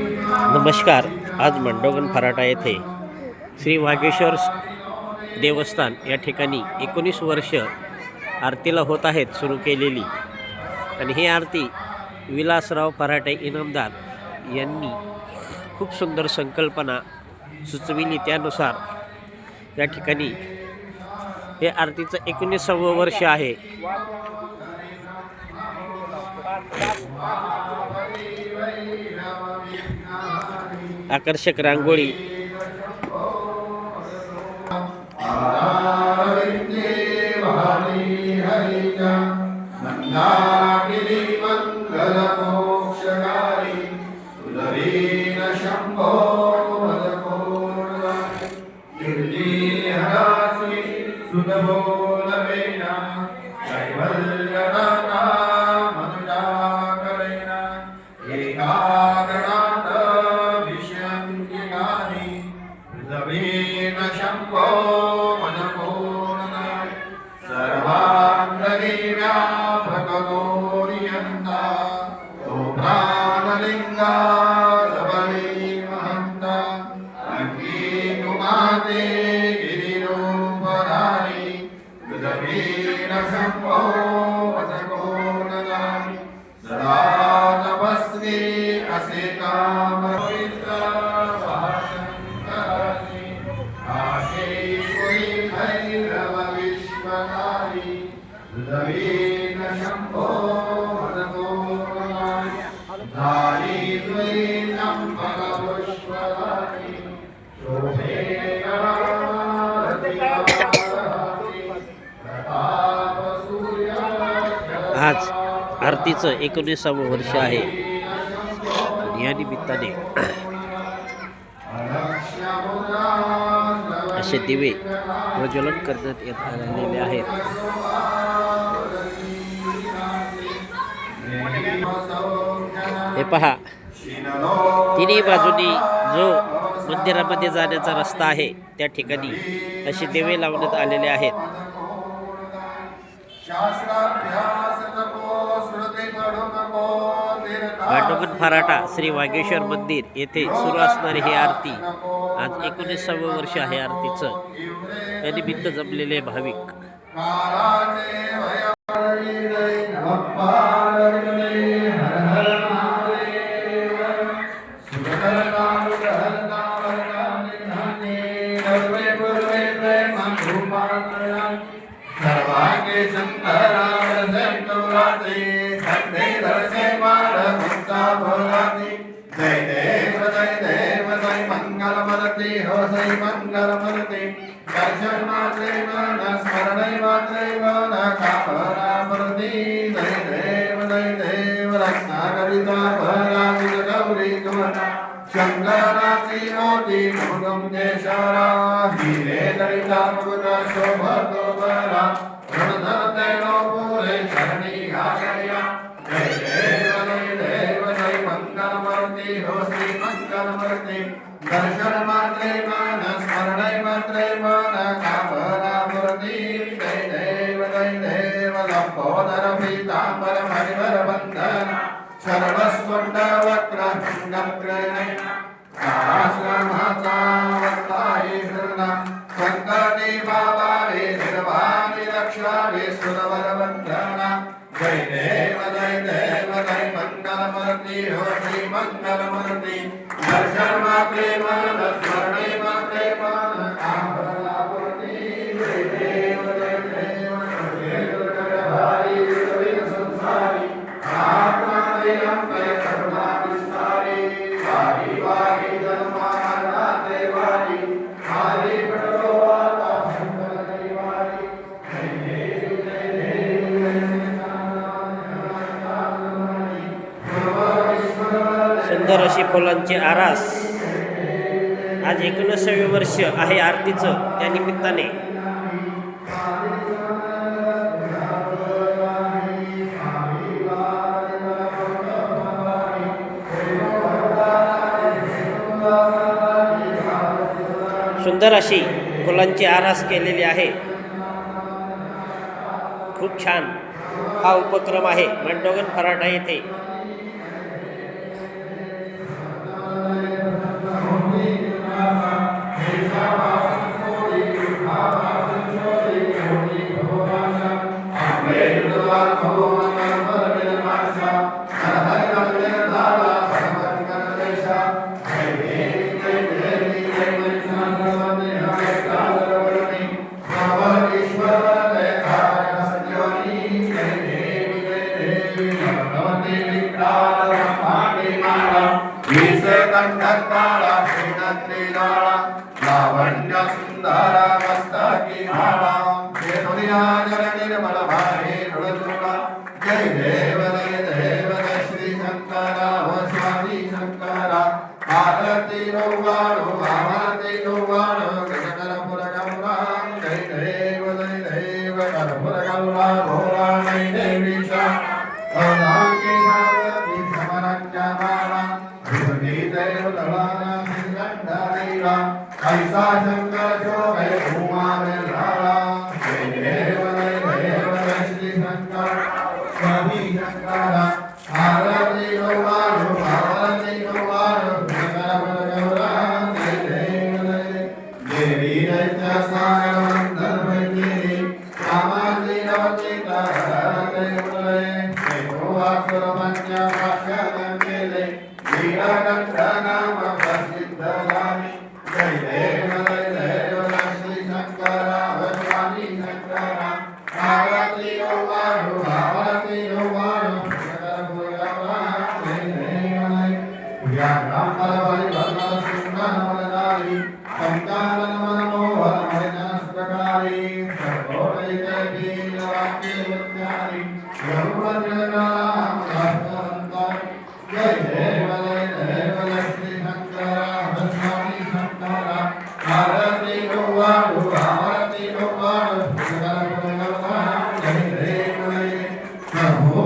नमस्कार आज मंडोगन फराटा येथे श्री वागेश्वर देवस्थान या ठिकाणी एकोणीस वर्ष आरतीला होत आहेत सुरू केलेली. आणि ही आरती विलासराव फराटे इनामदार यांनी खूप सुंदर संकल्पना सुचविली त्यानुसार या ठिकाणी हे आरतीचं एकोणीसावं वर्ष आहे. आकर्षक रांगोळी. मङ्गलमोक्षकारि exemplo. आज आरतीचं एकोणीसावं वर्ष आहे. या निमित्ताने असे दिवे प्रज्वलन करण्यात येत आलेले आहेत. हे पहा तिन्ही बाजूनी जो मंदिरामध्ये जाण्याचा रस्ता आहे त्या ठिकाणी असे दिवे लावण्यात आलेले आहेत. भांडुगण फराटा श्री वागेश्वर मंदिर येथे सुरू असणारी ही आरती आज एकोणीसावं वर्ष आहे आरतीचं. या निमित्त जमलेले भाविक. हो जय मंगल मरती दर्शन मात्रे मन देव जय देव रक्षा करिता भरावी गौरी तुमना शंकराची मोती मुगम केशरा हिरे दरिता मुग शोभतो बरा ऋणधर तेनो शरणी घासया जय देव जय देव जय मंगल हो श्री मंगल मूर्ती सर्वस्वंड वक्र भंगम आश्रमाचा वक्ताये हृदना रक्षावे सुरवर जय देव जय देव जय मंगल हो मंगल मूर्ती दर्शन सुंदर अशी फुलांची आरास. आज एकोणीसावे वर्ष आहे आरतीचं त्या निमित्ताने. सुंदर अशी फुलांची आरास केलेली आहे. खूप छान हा उपक्रम आहे. मंडोगन फराटा येथे. लावण्य सुंदर मस्तकी माळा हे दुनिया जल निर्मल भारे ऋणसुरा जय देव जय देव जय श्री शंकरा व स्वामी शंकरा आरती नौवाणो आरती नौवाणो गजकरपुर गौरा जय देव जय देव करपुर गौरा भोरा जय देवीशा अनागे ऐसा शंकर जो है भूमा में लाला जय देव जय देव जय श्री शंकर स्वामी जय देव जय देवी दैत्य सागरं धर्मज्ञेरी कामाजी नवचिता देवले देवो आसुरमन्य या ब्राह्मणवाली वर्णन सुगुणानवलनारी सन्तानमनमोहनमयना सुखकारी सर्वोदयकैकेयवाक्यवत्यानि ब्रह्मजगनां भक्तवन्तानि जय देवलय देवलक्ष्मी शङ्करा भस्वामि शङ्करा भारती भगवानु भारती भगवानु जय देवलय प्रभो